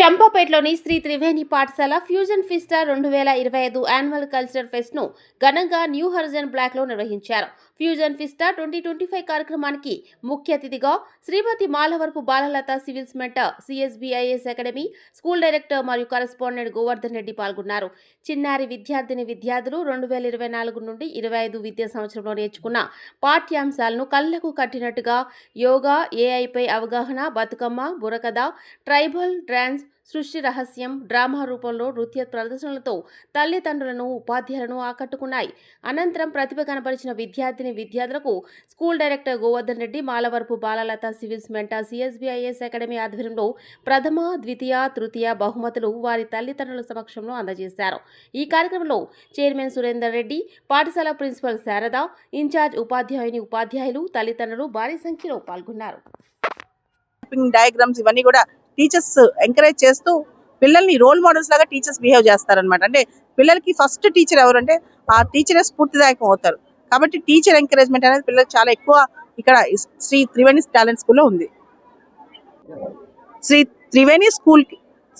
చంపాపేటలోని శ్రీ త్రివేణి పాఠశాల ఫ్యూజన్ ఫిస్టా రెండు వేల ఇరవై ఐదు యాన్యువల్ కల్చరల్ ఫెస్ట్ను ఘనంగా న్యూ హరిజన్ బ్లాక్లో నిర్వహించారు. Fusion fiesta twenty twenty five కార్యక్రమానికి ముఖ్య అతిథిగా Shrimati Malavarapu Balalatha civils mentor CSBIS academy school director మరియు కరెస్పాండెంట్ గోవర్ధన్ రెడ్డి పాల్గొన్నారు. చిన్నారి విద్యార్థిని విద్యార్థులు రెండు వేల ఇరవై నాలుగు నుండి ఇరవై ఐదు విద్యా సంవత్సరంలో నేర్చుకున్న పాఠ్యాంశాలను కళ్ళకు కట్టినట్టుగా యోగా ఏఐపై అవగాహన బతుకమ్మ బురకథ ట్రైబల్ డ్రాన్స్ సృష్టి రహస్యం డ్రామా రూపంలో నృత్య ప్రదర్శనలతో తల్లిదండ్రులను ఉపాధ్యాయులను ఆకట్టుకున్నాయి. అనంతరం ప్రతిభ కనపరిచిన విద్యార్థిని విద్యార్థులకు school director Govardhan Reddy Malavarapu Balalatha civils mentor CSBIS academy ఆధ్వర్యంలో ప్రథమ ద్వితీయ తృతీయ బహుమతులు వారి తల్లిదండ్రుల సమక్షంలో అందజేశారు. ఈ కార్యక్రమంలో చైర్మన్ సురేందర్ రెడ్డి పాఠశాల ప్రిన్సిపల్ శారద ఇన్ఛార్జ్ ఉపాధ్యాయుని ఉపాధ్యాయులు తల్లిదండ్రులు భారీ సంఖ్యలో పాల్గొన్నారు. డయాగ్రామ్స్ ఇవన్నీ కూడా టీచర్స్ ఎంకరేజ్ చేస్తూ పిల్లల్ని రోల్ మోడల్స్ లాగా టీచర్స్ బిహేవ్ చేస్తారనమాట అంటే పిల్లలకి ఫస్ట్ టీచర్ ఎవరంటే ఆ టీచరే స్ఫూర్తిదాయకం అవుతారు. కాబట్టి టీచర్ ఎంకరేజ్మెంట్ అనేది పిల్లలకు చాలా ఎక్కువ ఇక్కడ శ్రీ త్రివేణి టాలెంట్ స్కూల్లో ఉంది. Sri Triveni school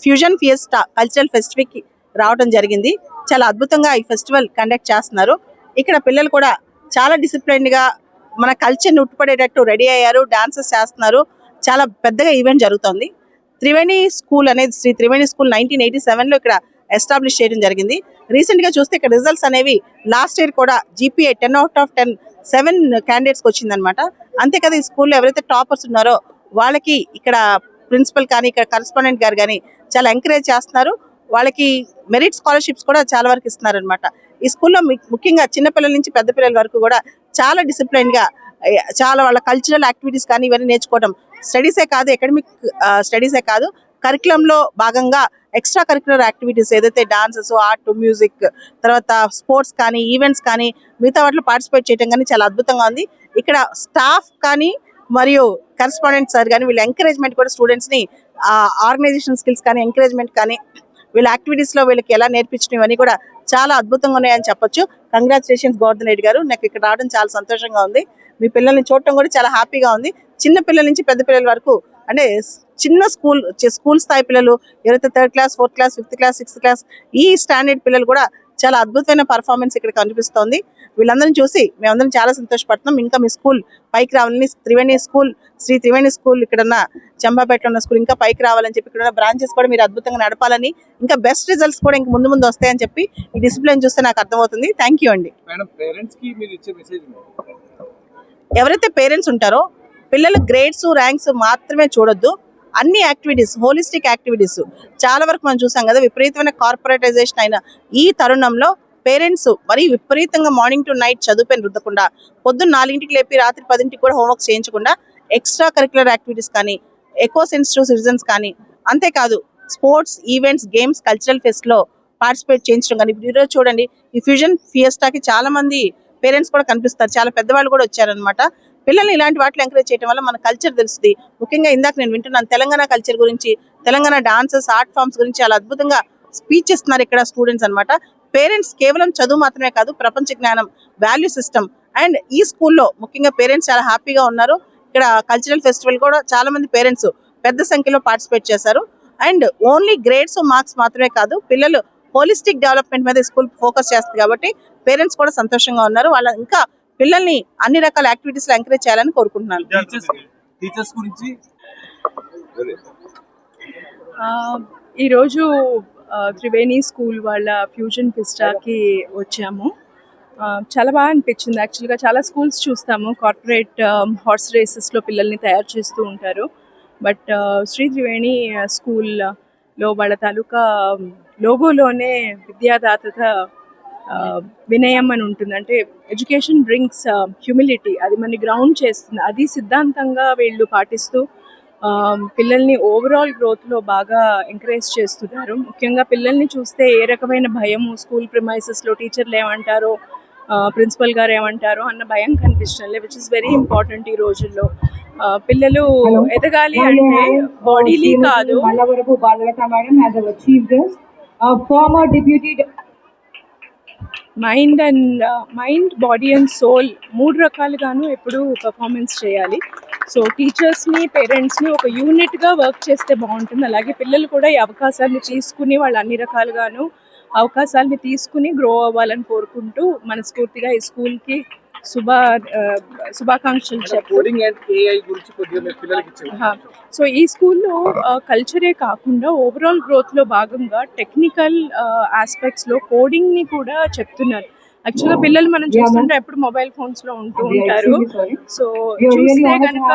fusion fiesta cultural ఫెస్టివల్కి రావడం జరిగింది. చాలా అద్భుతంగా ఈ ఫెస్టివల్ కండక్ట్ చేస్తున్నారు. ఇక్కడ పిల్లలు కూడా చాలా డిసిప్లైన్గా మన కల్చర్ని ఉట్టుపడేటట్టు రెడీ అయ్యారు. డాన్సెస్ చేస్తున్నారు. చాలా పెద్దగా ఈవెంట్ జరుగుతుంది. త్రివేణి స్కూల్ అనేది Sri Triveni school nineteen eighty సెవెన్లో ఇక్కడ ఎస్టాబ్లిష్ చేయడం జరిగింది. రీసెంట్గా చూస్తే ఇక్కడ రిజల్ట్స్ అనేవి లాస్ట్ ఇయర్ కూడా GPA ten out of ten seven candidates వచ్చిందనమాట అంతే ఈ స్కూల్లో ఎవరైతే టాపర్స్ ఉన్నారో వాళ్ళకి ఇక్కడ ప్రిన్సిపల్ కానీ ఇక్కడ కరెస్పాండెంట్ గారు కానీ చాలా ఎంకరేజ్ చేస్తున్నారు. వాళ్ళకి మెరిట్ స్కాలర్షిప్స్ కూడా చాలా వరకు ఇస్తున్నారు అనమాట ఈ స్కూల్లో ముఖ్యంగా చిన్నపిల్లల నుంచి పెద్ద పిల్లల వరకు కూడా చాలా డిసిప్లైన్గా చాలా వాళ్ళ కల్చరల్ యాక్టివిటీస్ కానీ ఇవన్నీ నేర్చుకోవడం స్టడీసే కాదు అకాడమిక్ స్టడీసే కాదు కరికులంలో లో భాగంగా ఎక్స్ట్రా కరిక్యులర్ యాక్టివిటీస్ ఏదైతే డాన్సెస్ ఆర్ట్ మ్యూజిక్ తర్వాత స్పోర్ట్స్ కానీ ఈవెంట్స్ కానీ మిగతా వాటిలో పార్టిసిపేట్ చేయడం కానీ చాలా అద్భుతంగా ఉంది. ఇక్కడ స్టాఫ్ కానీ మరియు కరెస్పాండెంట్ సార్ కానీ వీళ్ళ ఎంకరేజ్మెంట్ కూడా స్టూడెంట్స్ని ఆర్గనైజేషన్ స్కిల్స్ కానీ ఎంకరేజ్మెంట్ కానీ వీళ్ళ యాక్టివిటీస్లో వీళ్ళకి ఎలా నేర్పించడం ఇవన్నీ కూడా చాలా అద్భుతంగా ఉన్నాయని చెప్పొచ్చు. కంగ్రాచులేషన్స్ గోవర్ధన్ రెడ్డి గారు. నాకు ఇక్కడ రావడం చాలా సంతోషంగా ఉంది. మీ పిల్లల్ని చూడటం కూడా చాలా హ్యాపీగా ఉంది. చిన్న పిల్లల నుంచి పెద్ద పిల్లల వరకు అంటే చిన్న స్కూల్ స్కూల్ స్థాయి పిల్లలు ఎవరైతే third class fourth class fifth class sixth class ఈ స్టాండర్డ్ పిల్లలు కూడా చాలా అద్భుతమైన పర్ఫార్మెన్స్ ఇక్కడ కనిపిస్తోంది. వీళ్ళందరిని చూసి మేమందరం చాలా సంతోషపడుతున్నాం. ఇంకా మీ స్కూల్ పైకి రావాలని త్రివేణి స్కూల్ శ్రీ త్రివేణి స్కూల్ ఇక్కడ ఉన్న చంబాపేటలో ఉన్న స్కూల్ ఇంకా పైకి రావాలని చెప్పి ఇక్కడ బ్రాంచెస్ కూడా మీరు అద్భుతంగా నడపాలని ఇంకా బెస్ట్ రిజల్ట్స్ కూడా ఇంకా ముందు ముందు వస్తాయని చెప్పి ఈ డిసిప్లిన్ చూస్తే నాకు అర్థమవుతుంది. థ్యాంక్ యూ అండి ఎవరైతే పేరెంట్స్ ఉంటారో పిల్లల గ్రేడ్స్ ర్యాంక్స్ మాత్రమే చూడొద్దు. అన్ని యాక్టివిటీస్ హోలిస్టిక్ యాక్టివిటీస్ చాలా వరకు మనం చూసాం కదా విపరీతమైన కార్పొరేటైజేషన్ అయిన ఈ తరుణంలో పేరెంట్స్ మరి విపరీతంగా మార్నింగ్ టు నైట్ చదువుపైన రుద్దకుండా పొద్దున్న నాలుగింటికి లేపి రాత్రి పదింటికి కూడా హోంవర్క్ చేయించకుండా ఎక్స్ట్రా కరిక్యులర్ యాక్టివిటీస్ కానీ ఎకో సెన్సిటివ్ సిటిజన్స్ కానీ అంతేకాదు స్పోర్ట్స్ ఈవెంట్స్ గేమ్స్ కల్చరల్ ఫెస్ట్లో పార్టిసిపేట్ చేయించడం కానీ ఇప్పుడు ఈరోజు చూడండి ఈ ఫ్యూజన్ ఫియస్టాకి చాలామంది పేరెంట్స్ కూడా కనిపిస్తారు. చాలా పెద్దవాళ్ళు కూడా వచ్చారనమాట పిల్లల్ని ఇలాంటి వాటిలో ఎంకరేజ్ చేయడం వల్ల మన కల్చర్ తెలుస్తుంది. ముఖ్యంగా ఇందాక నేను వింటున్నాను తెలంగాణ కల్చర్ గురించి తెలంగాణ డాన్సెస్ ఆర్ట్ ఫామ్స్ గురించి చాలా అద్భుతంగా స్పీచ్ ఇస్తున్నారు ఇక్కడ స్టూడెంట్స్ అన్నమాట. పేరెంట్స్ కేవలం చదువు మాత్రమే కాదు ప్రపంచ జ్ఞానం వాల్యూ సిస్టమ్ అండ్ ఈ స్కూల్లో ముఖ్యంగా పేరెంట్స్ చాలా హ్యాపీగా ఉన్నారు. ఇక్కడ కల్చరల్ ఫెస్టివల్ కూడా చాలా మంది పేరెంట్స్ పెద్ద సంఖ్యలో పార్టిసిపేట్ చేశారు. అండ్ ఓన్లీ గ్రేడ్స్ మార్క్స్ మాత్రమే కాదు పిల్లలు హోలిస్టిక్ డెవలప్మెంట్ మీద స్కూల్ ఫోకస్ చేస్తుంది కాబట్టి పేరెంట్స్ కూడా సంతోషంగా ఉన్నారు. వాళ్ళ ఇంకా పిల్లల్ని అన్ని రకాల యాక్టివిటీస్లో ఎంకరేజ్ చేయాలని కోరుకుంటున్నాను. టీచర్స్ టీచర్స్ గురించి? ఆ, ఈరోజు త్రివేణి స్కూల్ వాళ్ళ ఫ్యూజన్ ఫిస్టాకి వచ్చాము. చాలా బాగా అనిపించింది. యాక్చువల్గా చాలా స్కూల్స్ చూస్తాము. కార్పొరేట్ హార్స్ రేసెస్లో పిల్లల్ని తయారు చేస్తూ ఉంటారు. బట్ శ్రీ త్రివేణి లో వాళ్ళ తాలూకా లోగోలోనే విద్యాదాత వినయం అని ఉంటుంది. అంటే ఎడ్యుకేషన్ బ్రింగ్స్ హ్యూమిలిటీ అది మన గ్రౌండ్ చేస్తుంది. అది సిద్ధాంతంగా వీళ్ళు పాటిస్తూ ఆ, పిల్లల్ని ఓవరాల్ గ్రోత్లో బాగా ఎంకరేజ్ చేస్తున్నారు. ముఖ్యంగా పిల్లల్ని చూస్తే ఏ రకమైన భయము స్కూల్ ప్రిమైసెస్లో టీచర్లు ఏమంటారో ప్రిన్సిపల్ గారు ఏమంటారో అన్న భయం కనిపించడం విచ్ ఇస్ వెరీ ఇంపార్టెంట్ ఈ రోజుల్లో. పిల్లలు ఎదగాలి అంటే బాడీలీ కాదు. Uh, former deputy mind and mind body and soul మూడు రకాలుగాను ఎప్పుడు పర్ఫార్మెన్స్ చేయాలి. సో టీచర్స్ని పేరెంట్స్ని ఒక యూనిట్గా వర్క్ చేస్తే బాగుంటుంది. అలాగే పిల్లలు కూడా ఈ అవకాశాన్ని తీసుకుని వాళ్ళు అన్ని రకాలుగాను అవకాశాలని తీసుకుని గ్రో అవ్వాలని కోరుకుంటూ మనస్ఫూర్తిగా ఈ స్కూల్కి శుభ శుభాకాంక్షలు. సో ఈ స్కూల్లో కల్చరే కాకుండా ఓవరాల్ గ్రోత్లో భాగంగా టెక్నికల్ ఆస్పెక్ట్స్లో కోడింగ్ని కూడా చెప్తున్నారు. యాక్చువల్గా పిల్లలు మనం చూస్తుంటే ఎప్పుడు మొబైల్ ఫోన్స్లో ఉంటూ ఉంటారు. సో చూస్తే కనుక